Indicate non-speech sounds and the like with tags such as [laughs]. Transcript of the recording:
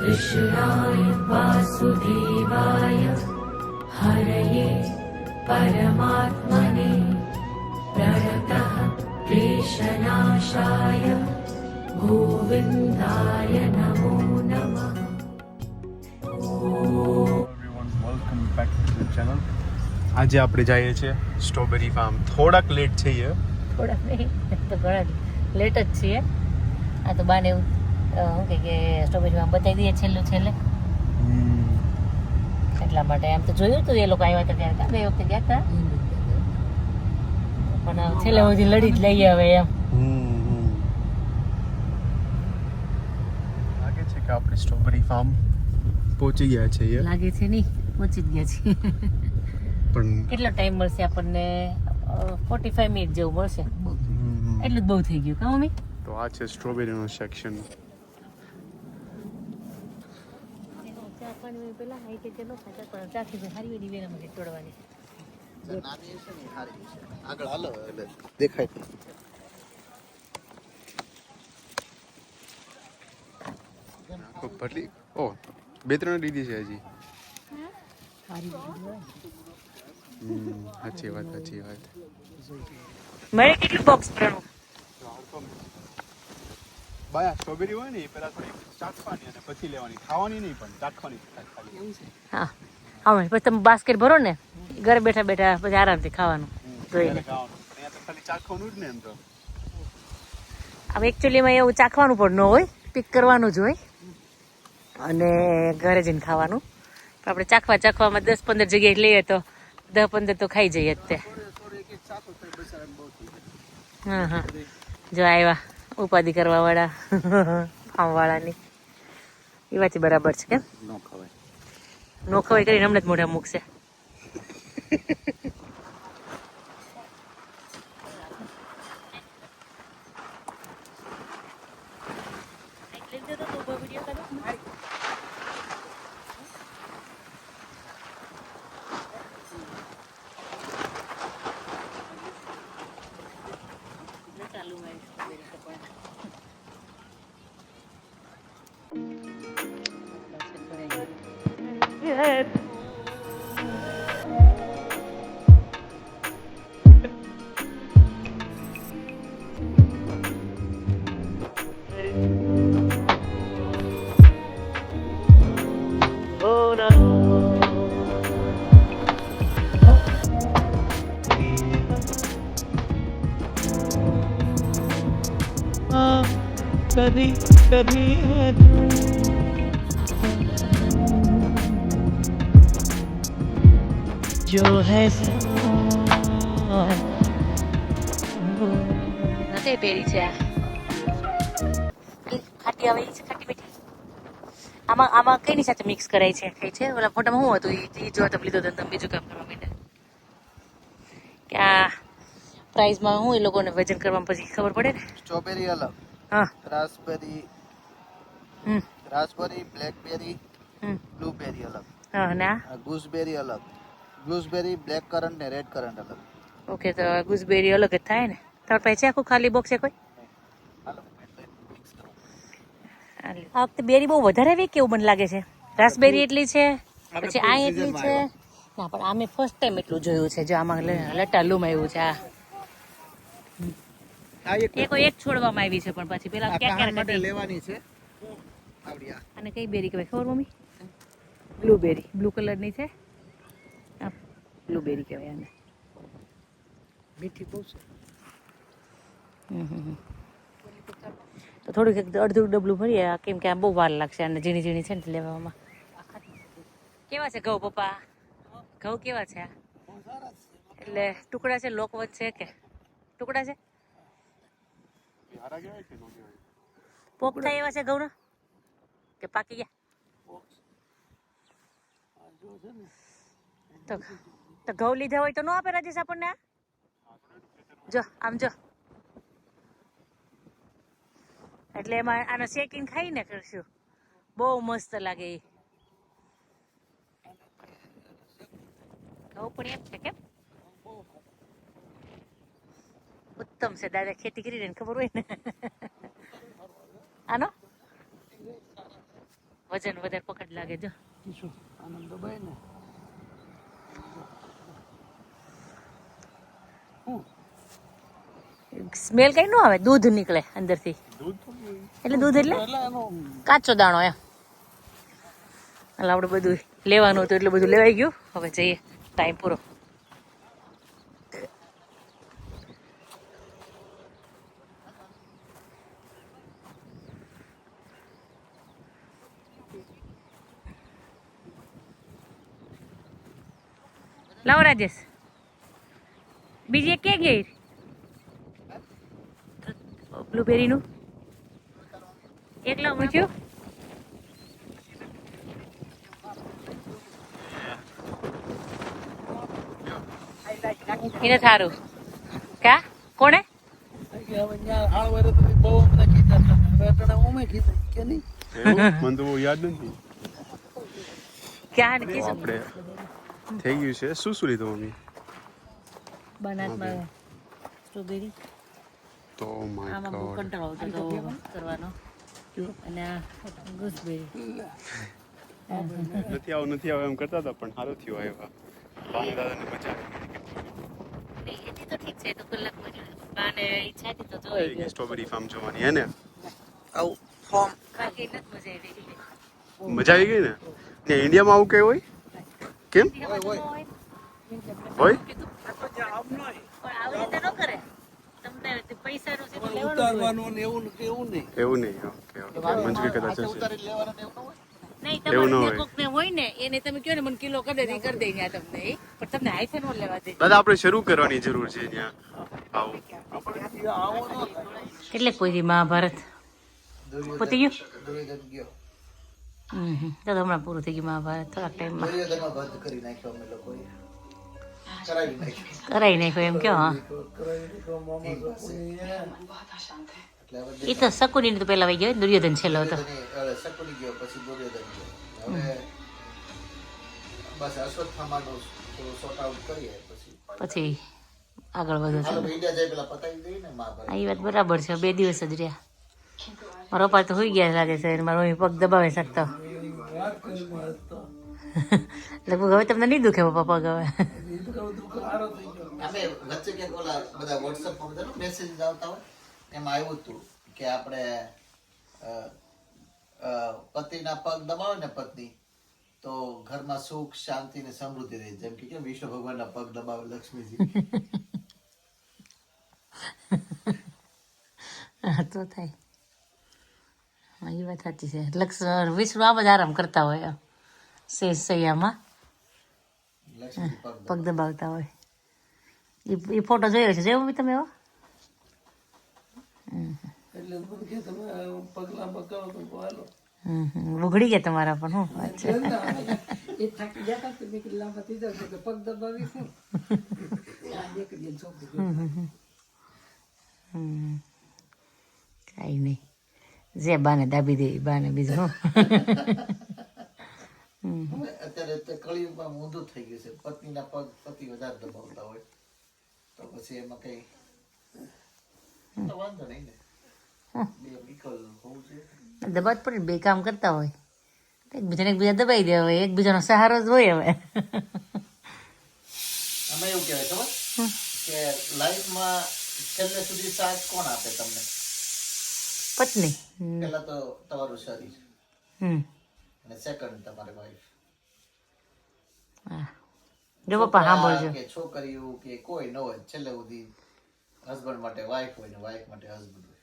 कृष्णाय वासुदेवाय हरये परमात्मने प्रणतः क्लेशनाशाय गोविन्दाय नमो नमः everyone welcome back to the channel આજે આપણે જઈએ છીએ સ્ટ્રોબેરી ફાર્મ થોડાક લેટ છીએ થોડાક નહીં તો ઘણા લેટ જ છીએ આ તો બાને એવું અ, શું કે કે સ્ટ્રોબેરીમાં બતાવી દઈએ છેલ્લું છેલ્લે. એટલા માટે એમ તો જોયું હતું એ લોકો આવ્યા હતા ત્યારે બે વખતે ગયા હતા? પણ છેલ્લે સુધી લડી જ લઈએ હવે એમ. લાગે છે કે આપણે સ્ટ્રોબેરી ફાર્મ પહોંચી ગયા છીએ લાગે છે નહીં પહોંચી ગયા છે. પણ કેટલો ટાઈમ મળશે આપણને? ફોર્ટી ફાઈવ મિનિટ જેવું મળશે. એટલું જ બહુ થઈ ગયું કા મમ્મી? તો આ છે સ્ટ્રોબેરીનું સેક્શન ચા હોય પેલા હાઈ કે કે ન ખાતા પણ ચાખી હારી વેડી વેરા મને તોડવાની. આગળ હાલો એટલે દેખાય ઓ બે ત્રણ લીધી છે હજી. હારી વેડી હમ, સાચી વાત સાચી વાત. મળે કેટલું બોક્સ ભરણું બાયા સ્ટ્રોબેરી હોય ને એ પેલા થોડી ચાટવાની અને પછી લેવાની. ખાવાની નહીં પણ ચાટવાની ખાલી. હા. હા પછી તમે બાસ્કેટ ભરો ને ઘરે બેઠા બેઠા પછી આરામથી ખાવાનું. જોઈને ખાલી ચાખવાનું જ ને એમ તો. હવે એકચ્યુઅલીમાં એવું ચાખવાનું પણ ન હોય પિક કરવાનું જ હોય. અને ઘરે જઈને ખાવાનું. પણ આપણે ચાખવા ચાખવામાં દસ પંદર જગ્યાએ લઈએ તો દસ પંદર તો ખાઈ જઈએ જ તે. હા હા. જો આવ્યા. ઉપાધિ કરવા વાળા ફાર્મ વાળાની એ વાત બરાબર છે કેમ? નો ખવાય. નો ખવાય કરીને હમણાં જ મોઢા મૂકશે. कभी कभी है जो है નથી પહેરી છે ખાટી આવે છે ખાટી બેઠી આમાં આમાં કઈની સાથે મિક્સ કરાય છે કઈ છે ઓલા ફોટામાં શું હતું એ જો તમે લીધો તમે બીજું કામ કરવા માંડ્યા કે આ પ્રાઇઝમાં હું એ લોકોને વજન કરવામાં પછી ખબર પડે ને સ્ટ્રોબેરી અલગ હા રાસબેરી હમ રાસબેરી બ્લેકબેરી હમ બ્લુબેરી અલગ હા ના આ ગુસબેરી અલગ ગુસબેરી બ્લેક કરન્ટ ને રેડ કરન્ટ અલગ. ઓકે તો ગુસબેરી અલગ જ થાય ને? તમારી પાસે આખું ખાલી બોક્સ છે કોઈ? આ વખતે બેરી બહુ વધારે આવી કેવું મને લાગે છે. રાસબેરી એટલી છે પછી આ એટલી છે. ના પણ આ મેં ફર્સ્ટ ટાઈમ એટલું જોયું છે જો આમાં લટાલું લટાલુમાં આવ્યું છે આ. એક કોઈ એક છોડવામાં આવી છે પણ પછી પેલા ક્યાં ક્યાં માટે લેવાની છે. અને કઈ બેરી કહેવાય? ખબર મમ્મી? બ્લુબેરી બ્લુ કલરની છે. આ બ્લુબેરી કહેવાય એને. મીઠી બહુ છે. હમ હમ હમ. તો થોડુંક એક અડધું ડબલું ભરીએ. કેમ કે આ બહુ વાર લાગશે અને ઝીણી ઝીણી છે ને લેવામાં. કેવા છે ઘઉં પપ્પા? ઘઉં કેવા છે? એટલે ટુકડા છે લોક વચ્ચે કે? ટુકડા છે? થાય એવા છે ઘઉંના? કે પાકી ગયા? તો તો ઘઉં લીધા હોય તો ન આપે રાજેશ આપણને જો આમ જો. એટલે એમાં આનો શેકીને ખાઈને કરશું. બહુ મસ્ત લાગે એ ઘઉં પણ એમ છે કેમ? ઉત્તમ છે દાદા ખેતી કરી ને ખબર હોય ને. આનો? વજન વધારે પકડ લાગે જો. આનંદ દબાય ને. સ્મેલ કઈ ન આવે, દૂધ નીકળે અંદરથી. થી એટલે દૂધ એટલે કાચો દાણો એમ. એટલે આપણે બધું લેવાનું હતું એટલું બધું લેવાઈ ગયું. હવે જઈએ, ટાઈમ પૂરો. લાવો રાજેશ. બીજી એક ક્યાં ગઈ? બ્લુબેરીનું? એકલા મૂક્યું એને થારું. કા? કોણે? મને તો યાદ નથી. ક્યાં થઈ ગયું છે. શું શું લીધું મમ્મી? બનાતમાં સ્ટ્રોબેરી તો માય આમાં બહુ કંટાળો આવતો હતો કરવાનો. અને આ ગુસબેરી [laughs] નથી આવું નથી આવું એમ કરતા હતા પણ સારું થયું આવ્યા બાને દાદાને મજા આવી. એથી તો ઠીક છે તો કલાકમાં બાને ઈચ્છા હતી તો જોઈ સ્ટ્રોબેરી ફાર્મ જોવાની હે ને? આવું ફોર્મ બાકી નથી મજા આવી મજા આવી ગઈ ને? ને ઇન્ડિયામાં આવું કઈ હોય? કેમ? હોય. ઉતારવાનું ને એવું નહીં. Okay okay. મંજૂરી કદાચ હશે. ઉતારી લેવાના ને એવું ન હોય. નહીં એવું ન તમારે હોય. જે કોકને હોય ને એને તમે કહો ને મને કિલો કરી દે કરી દઈ ત્યાં તમને એ. પણ તમને હાથે ન લેવા દે. દાદા આપણે શરૂ કરવાની જરૂર છે એટલે કોઈ મહાભારત? પતી ગયું? હમણાં પૂરું થઈ ગયું મહાભારત થોડાક ટાઈમમાં. કરી નાખ્યો અમે લોકોએ. કરાવી નાખ્યો એમ કયો હા એ તો શકુની તો પેલા વહી ગયો દુર્યોધન છેલ્લો હતો પછી દુર્યોધન ગયો હવે બસ આગળ વધો છે એ વાત બરાબર છે બે દિવસ જ રહ્યા મારો પપ્પા તો હોઈ ગયા લાગે છે મારો પગ દબાવી શકતો લગભગ હવે તમને નહીં દુખે પપ્પા ગવે હવે. અમે વચ્ચે ક્યાંક ઓલા બધા વોટ્સઅપમાં બધા મેસેજ આવતા હોય એમાં આવ્યું હતું કે આપણે પતિના પગ દબાવે ને પત્ની તો ઘરમાં સુખ શાંતિ ને સમૃદ્ધિ રહે. જેમ કે કેમ વિષ્ણુ ભગવાનના પગ દબાવે લક્ષ્મીજી? તો થાય. એ વાત સાચી છે. લક્ષ વિષ્ણુ આમ જ આરામ કરતા હોય શેષ સૈયામાં પગ દબાવતા હોય એ ફોટો જોયો છે જોયો તમે એવો હમ હમ. ઉઘડી ગયા તમારા પણ હું પગ છે હમ. કાંઈ નહીં જે બાને દાબી દે બાને બીજું અત્યારે કળિયુગમાં ઊંધું થઈ ગયું છે. પત્નીના પગ પતિ વધારે દબાવતા હોય. તો પછી એમાં કઈ વાંધો નહીં ને. બે હોવું દબાત પણ બે કામ કરતા હોય. એકબીજાને એકબીજા દબાઈ દે હવે એકબીજાનો સહારો જ હોય હવે. અમે એવું કહેવાય ખબર? કે લાઈફમાં છેલ્લે સુધી સાથ કોણ આપે તમને? પત્ની. પહેલા તો તમારું શરીર. હમ. સેકન્ડ તમારી વાઈફ. જો પપ્પા સાંભળજો. કે છોકરીઓ કે કોઈ ન હોય છેલ્લે સુધી હસબન્ડ માટે વાઈફ હોય ને વાઈફ માટે હસબન્ડ હોય.